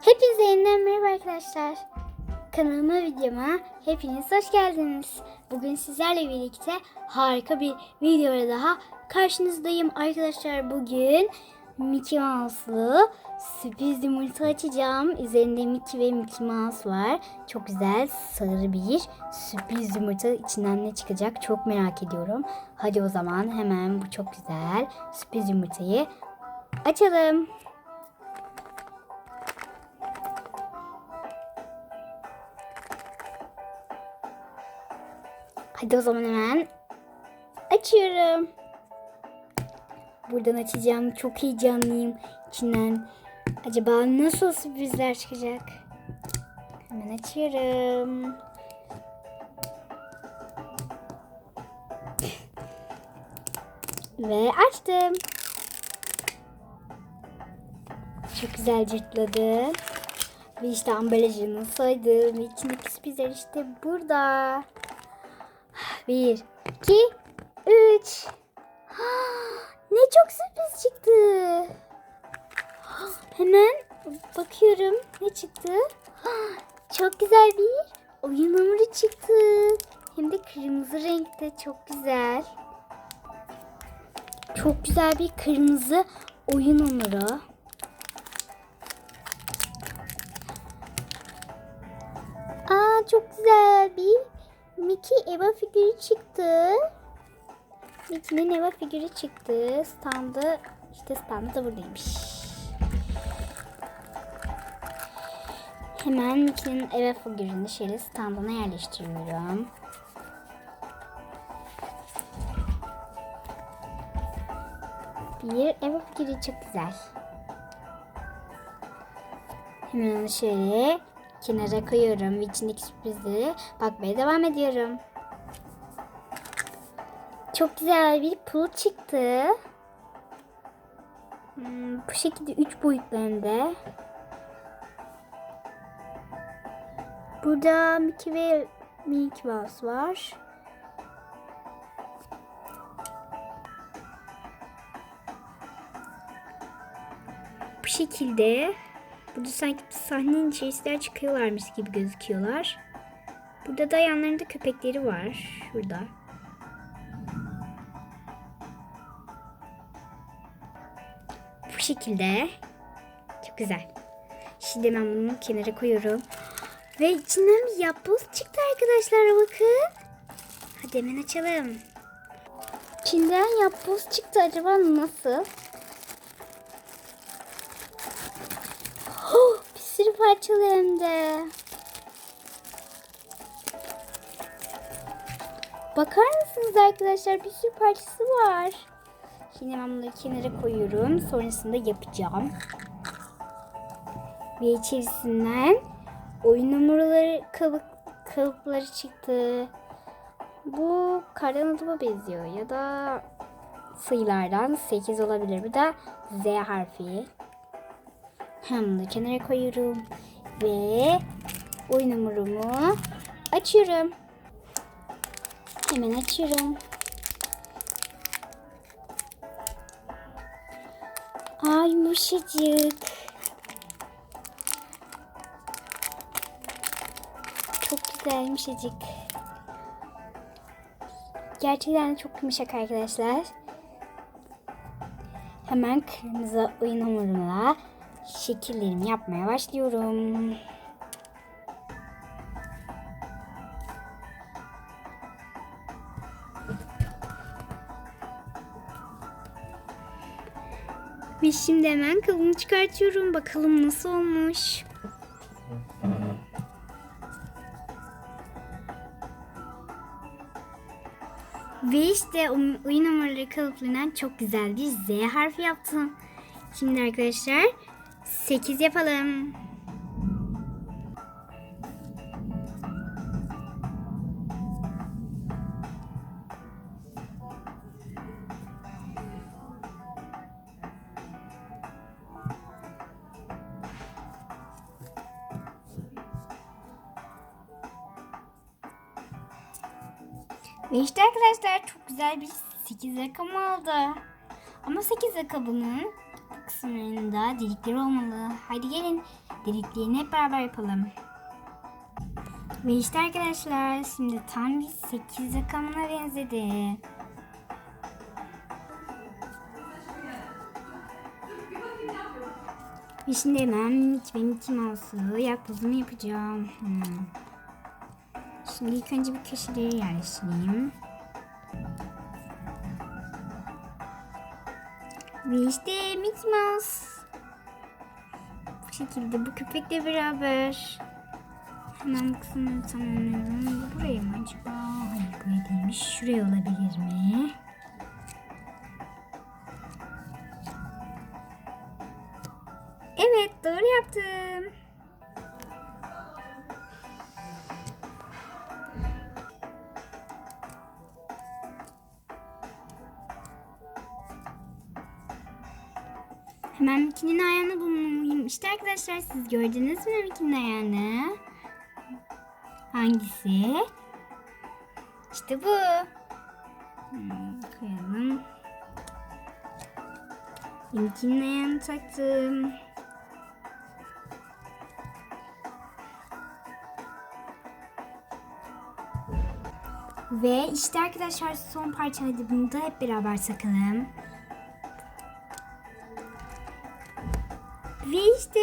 Hepinize yeniden merhaba arkadaşlar. Kanalıma videoma hepiniz hoş geldiniz. Bugün sizlerle birlikte harika bir videoya daha karşınızdayım arkadaşlar. Bugün Mickey Mouse'lu sürpriz yumurta açacağım. Üzerinde Mickey ve Mickey Mouse var. Çok güzel sarı bir sürpriz yumurta. İçinden ne çıkacak çok merak ediyorum. Hadi o zaman hemen bu çok güzel sürpriz yumurtayı açalım. Hadi o zaman hemen açıyorum. Buradan açacağım. Çok heyecanlıyım. İçinden acaba nasıl sürprizler çıkacak? Hemen açıyorum. Ve açtım. Çok güzel cırtladı. Ve işte ambalajını soydum. İçindeki sürprizler işte burada. Bir, iki, üç. Ne çok sürpriz çıktı. Hemen bakıyorum ne çıktı. Çok güzel bir oyun hamuru çıktı. Hem de kırmızı renkte çok güzel. Çok güzel bir kırmızı oyun hamuru. Aa çok güzel bir Mickey Eva figürü çıktı. Mickey'nin Eva figürü çıktı. Standı işte standı da buradaymış. Hemen Mickey'nin Eva figürünü şöyle standına yerleştiriyorum. Bir Eva figürü çok güzel. Hemen şöyle kenara koyuyorum ve içindeki sürprizi bakmaya devam ediyorum. Çok güzel bir pul çıktı. Hmm, bu şekilde üç boyutlarında. Burada Mickey ve Mickey Mouse var. Bu şekilde Burada sanki sahnenin içerisinden çıkıyorlarmış gibi gözüküyorlar. Burada da yanlarında köpekleri var. Şurada. Bu şekilde. Çok güzel. Şimdi ben bunu kenara koyuyorum. Ve içinden bir yapboz çıktı arkadaşlar bakın. Hadi hemen açalım. İçinden yapboz çıktı acaba nasıl? De. Bakar mısınız arkadaşlar? Bir sürü parçası var. Şimdi ben bunları kenara koyuyorum. Sonrasında yapacağım. Ve içerisinden oyun numaraları kalıp, kalıpları çıktı. Bu kardan adama benziyor. Ya da sayılardan 8 olabilir. Bu da Z harfi. Hem kenara koyuyorum. Ve oyun hamurumu açıyorum. Hemen açıyorum. Ay yumuşacık. Çok güzel yumuşacık. Gerçekten çok yumuşak arkadaşlar. Hemen kırmızı oyun hamurumla şekillerimi yapmaya başlıyorum. Ve şimdi hemen kalıbını çıkartıyorum. Bakalım nasıl olmuş. Ve işte oyun numaraları kalıplarından çok güzel bir Z harfi yaptım. Şimdi arkadaşlar 8 yapalım. Ve işte arkadaşlar çok güzel bir 8 rakam oldu. Ama 8 rakamının kısımlarında delikleri olmalı. Haydi gelin deliklerini hep beraber yapalım. Ve işte arkadaşlar şimdi tam bir 8 rakamına benzedi. Ve şimdi hemen Mickey ve Mickey Mouse'u yapbozunu yapacağım. Hmm. Şimdi ilk önce bir köşeleri yerleştireyim. Ve işte Mickey Mouse. Bu şekilde bu köpekle beraber. Hemen kısmını tamamlayalım. Bu buraya mı acaba? Hayır buraya değilmiş. Şuraya olabilir mi? Evet doğru yaptım. Hemen Mickey'nin ayağını bulmalıyım. İşte arkadaşlar siz gördünüz mü Mickey'nin ayağını? Hangisi? İşte bu. Hmm, koyalım. Mickey'nin ayağını taktım. Ve işte arkadaşlar son parça hadi bunu da hep beraber takalım. İşte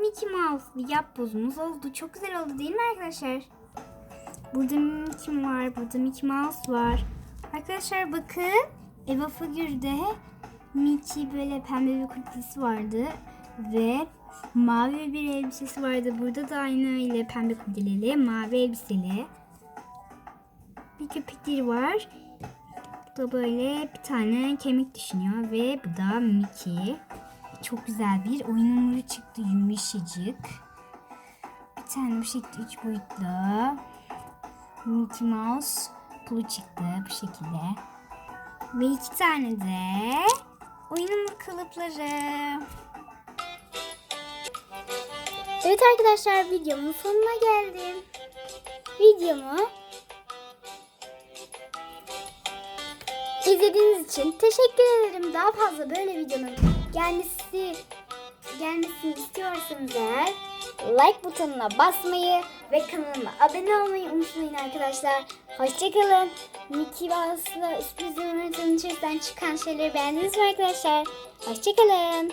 Mickey Mouse yapbozumuz oldu. Çok güzel oldu değil mi arkadaşlar? Burada Mickey var, burada Mickey Mouse var. Arkadaşlar bakın Eva figürde Mickey böyle pembe bir kurbiyesi vardı ve mavi bir elbisesi vardı. Burada da aynı öyle pembe kurdeleli, mavi elbiseli. Bir köpekleri var. Bu da böyle bir tane kemik düşünüyor ve bu da Mickey. Çok güzel bir oyun çıktı yumuşacık. Bir tane bu şekilde üç boyutlu. Mickey Mouse pulu çıktı bu şekilde. Ve iki tane de oyun kalıpları. Evet arkadaşlar videomun sonuna geldim. Videomu İzlediğiniz için teşekkür ederim. Daha fazla böyle videonun gelmesi gelmesini istiyorsanız eğer like butonuna basmayı ve kanalıma abone olmayı unutmayın arkadaşlar. Hoşçakalın. Mickey Mouse'la sürpriz ürünün çıkan şeyleri beğendiniz mi arkadaşlar? Hoşçakalın.